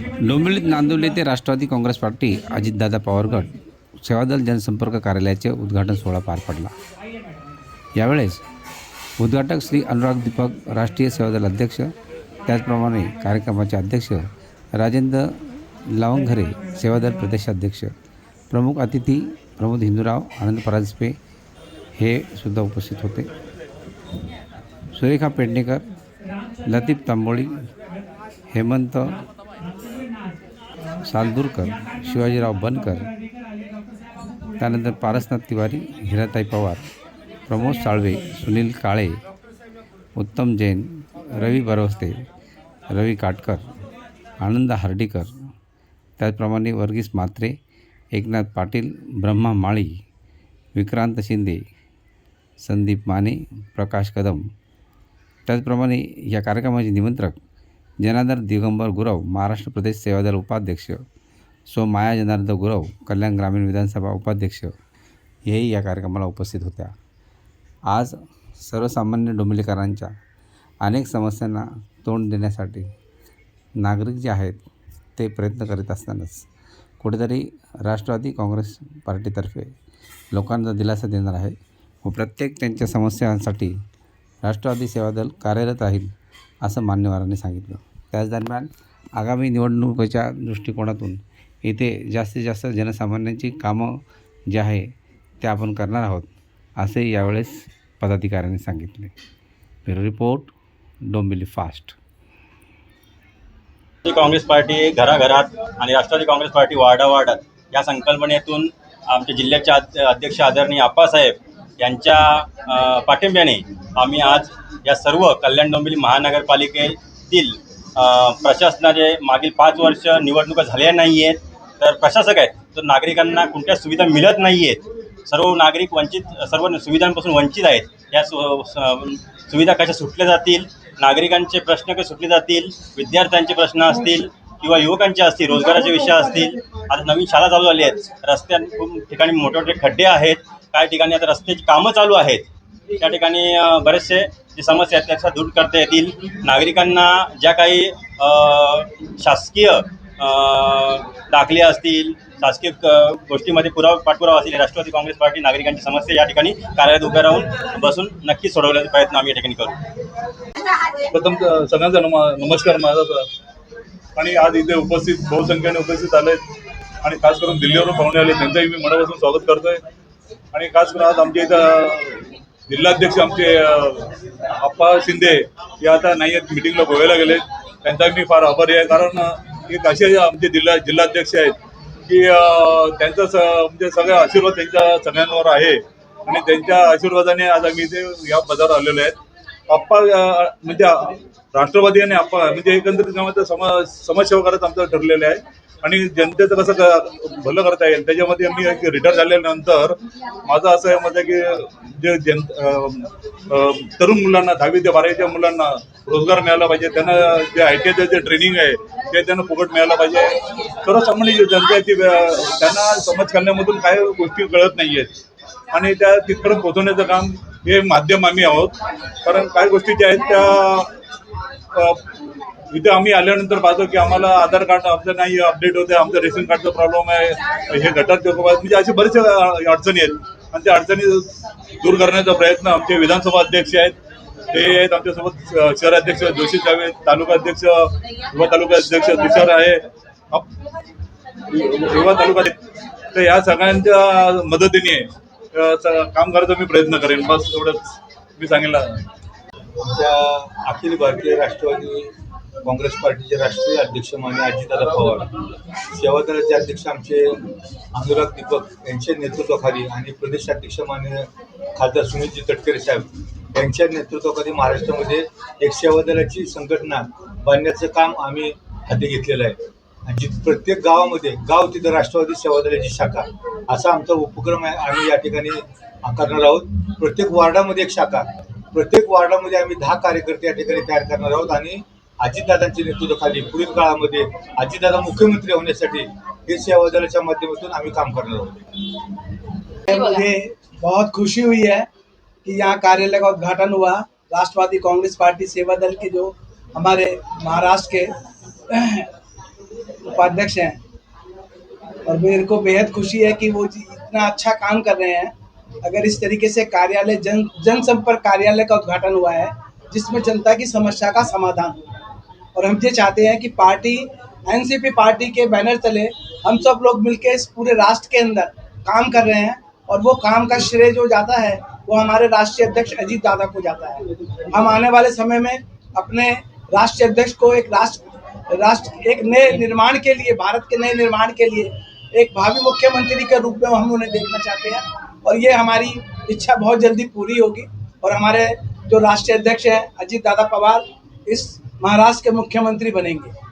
डोंबिवलीत नांदिवली येथे राष्ट्रवादी काँग्रेस पार्टी अजितदादा पवार गट सेवादल जनसंपर्क कार्यालयाचे उद्घाटन सोहळा पार पडला. यावेळेस उद्घाटक श्री अनुराग दीपक राष्ट्रीय सेवादल अध्यक्ष त्याचप्रमाणे कार्यक्रमाचे अध्यक्ष राजेंद्र लावंघरे सेवादल प्रदेशाध्यक्ष प्रमुख अतिथी प्रमोद हिंदूराव आनंद परांजपे हे सुद्धा उपस्थित होते. सुरेखा पेडणेकर लतीफ तांबोळी हेमंत सालदूरकर शिवाजीराव बनकर त्यानंतर पारसनाथ तिवारी हिराताई पवार प्रमोद साळवे सुनील काळे उत्तम जैन रवी बरवस्ते रवी काटकर आनंद हार्डीकर त्याचप्रमाणे वर्गीस मात्रे एकनाथ पाटील ब्रह्मा माळी विक्रांत शिंदे संदीप माने प्रकाश कदम. त्याचप्रमाणे या कार्यक्रमाचे निमंत्रक जनार्दन दिगंबर गुरव महाराष्ट्र प्रदेश सेवादल उपाध्यक्ष. सो माया जनार्दन गुरव कल्याण ग्रामीण विधानसभा उपाध्यक्ष. हेही या कार्यक्रमाला उपस्थित होत्या. आज सर्वसामान्य डोंबिवलीकरांच्या अनेक समस्यांना तोंड देण्यासाठी नागरिक जे आहेत ते प्रयत्न करीत असतानाच कुठेतरी राष्ट्रवादी काँग्रेस पार्टीतर्फे लोकांना दिलासा देणार आहे व प्रत्येक त्यांच्या समस्यांसाठी राष्ट्रवादी सेवा दल कार्यरत राहील असं मान्यवरांनी सांगितलं. त्याच दरम्यान आगामी निवडणुकीच्या दृष्टिकोनातून इथे जास्तीत जास्त जनसामान्यांची कामं जे आहे ते आपण करणार आहोत असे यावेळेस पदाधिकाऱ्यांनी सांगितले. Bureau report Dombivli fast. Congress party घराघरात आणि राष्ट्रवादी काँग्रेस पार्टी वार्डावार्डात या संकल्पनेतून आमच्या जिल्ह्याचे अध्यक्ष आदरणीय आप्पासाहेब यांच्या पाठिंब्याने आम्ही आज या सर्व कल्याण डोंबिवली महानगरपालिकेतील प्रशासनाचे मागील पाच वर्ष निवडणुका झाल्या नाही आहेत तर प्रशासक आहेत तर नागरिकांना कोणत्या सुविधा मिळत नाही आहेत सर्व नागरिक वंचित सर्व सुविधांपासून वंचित आहेत. या सु सुविधा कशा सुटल्या जातील? नागरिकांचे प्रश्न कसे सुटले जातील? विद्यार्थ्यांचे प्रश्न असतील किंवा युवकांचे असतील रोजगाराचे विषय असतील? आता नवीन शाळा चालू झाली आहेत. रस्त्या खूप ठिकाणी मोठे मोठे खड्डे आहेत. काही ठिकाणी आता रस्त्याची कामं चालू आहेत. त्या ठिकाणी बरेचसे जे समस्या आहेत त्याचा दूर करता येतील. नागरिकांना ज्या काही शासकीय दाखले असतील शासकीय गोष्टीमध्ये पुरावा पाठपुरावा असतील राष्ट्रवादी काँग्रेस पार्टी नागरिकांची समस्या या ठिकाणी कार्यालयात उभ्या राहून बसून नक्की सोडवण्याचा प्रयत्न आम्ही या ठिकाणी करू. प्रथम सगळ्यांचा नम नमस्कार माझा आणि आज इथे उपस्थित बहुसंख्येने उपस्थित आले आणि खास करून दिल्लीवरून पाहुणे आले त्यांचंही मी मनापासून स्वागत करतोय. आणि खास करून आज आमच्या इथं जिल्हाध्यक्ष आमचे आप्पा शिंदे हे आता नाही आहेत मिटिंगला गोव्याला गेले त्यांचा मी फार आभारी आहे. कारण एक असे आमचे जिल्हा जिल्हाध्यक्ष आहेत की त्यांचा स म्हणजे सगळा आशीर्वाद त्यांच्या सगळ्यांवर आहे. आणि त्यांच्या आशीर्वादाने आज आम्ही इथे या पदावर आलेलो आहेत. आप्पा म्हणजे राष्ट्रवादी आणि आप्पा म्हणजे एकंदरीत गावात समाज समाजसेवकाच आमचं ठरलेलं आहे. आणि जनतेचं कसं क- भलं करता येईल? त्याच्यामध्ये मी एक रिटायर झाल्यानंतर माझं असं आहे मत आहे की जे जन तरुण मुलांना दहावी ते बारावीच्या मुलांना रोजगार मिळाला पाहिजे त्यांना जे आय टी आयचं जे ट्रेनिंग आहे ते त्यांना फुकट मिळाला पाहिजे. सर्वसामान्य जी जनता आहे ती त्यांना समाज कल्याणामधून काय गोष्टी कळत नाही आहेत आणि त्या तिथपर्यंत पोहोचवण्याचं काम हे माध्यम आम्ही आहोत. कारण काही गोष्टी ज्या आहेत त्या इथे आम्ही आल्यानंतर पाहतो की आम्हाला आधार कार्ड आमचं नाही अपडेट होते आमचं रेशन कार्डचा प्रॉब्लेम आहे हे गटार म्हणजे असे बरेचसे अडचणी आहेत. आणि त्या अडचणी दूर करण्याचा प्रयत्न आमचे विधानसभा अध्यक्ष आहेत. ते आहेत आमच्यासोबत शहर शहराध्यक्ष जोशी साहेब तालुका अध्यक्ष युवा तालुका अध्यक्ष तुषार आहे. युवा तालुका तर या सगळ्यांच्या मदतीने काम करायचा मी प्रयत्न करेन. बस एवढंच मी सांगितलं. आमच्या अखिल भारतीय राष्ट्रवादी काँग्रेस पार्टीचे राष्ट्रीय अध्यक्ष माने अजितदादा पवार सेवा दलाचे अध्यक्ष आमचे अनुराग दीपक यांच्या नेतृत्वाखाली आणि प्रदेशाध्यक्ष माने खासदार सुनीलजी तटकरे साहेब यांच्या नेतृत्वाखाली महाराष्ट्रामध्ये एक सेवा दलाची संघटना बांधण्याचं काम आम्ही हाती घेतलेलं आहे. आणि जिथ प्रत्येक गावामध्ये गाव तिथं राष्ट्रवादी सेवा दलाची शाखा असा आमचा उपक्रम आहे. आम्ही या ठिकाणी करणार आहोत. प्रत्येक वार्डामध्ये एक शाखा प्रत्येक वार्डामध्ये आम्ही दहा कार्यकर्ते या ठिकाणी तयार करणार आहोत. आणि अजितदादांच्या नेतृत्वाखाली पुढील काळामध्ये अजितदादा मुख्यमंत्री होण्यासाठी हे सेवा दलाच्या माध्यमातून आम्ही काम करणार आहोत. मुझे बहुत खुशी हुई है कि यहाँ कार्यालय का उद्घाटन हुआ। राष्ट्रवादी कांग्रेस पार्टी सेवा दल के जो हमारे महाराष्ट्र के उपाध्यक्ष हैं। और मेरे को बेहद खुशी है कि वो जी इतना अच्छा काम कर रहे हैं। अगर इस तरीके से कार्यालय जन जनसंपर्क कार्यालय का उद्घाटन हुआ है जिसमें जनता की समस्या का समाधान हो। और हम ये चाहते हैं कि पार्टी एनसीपी पार्टी के बैनर तले हम सब लोग मिलकर इस पूरे राष्ट्र के अंदर काम कर रहे हैं और वो काम का श्रेय जो जाता है, वो हमारे राष्ट्रीय अध्यक्ष अजीत दादा को जाता है। हम आने वाले समय में अपने राष्ट्रीय अध्यक्ष को एक राष्ट्र राष्ट्र, एक नए निर्माण के लिए, भारत के नए निर्माण के लिए एक भावी मुख्यमंत्री के रूप में हम उन्हें देखना चाहते हैं और ये हमारी इच्छा बहुत जल्दी पूरी होगी और हमारे जो राष्ट्रीय अध्यक्ष हैं, अजीत दादा पवार, इस महाराष्ट्र के मुख्यमंत्री बनेंगे।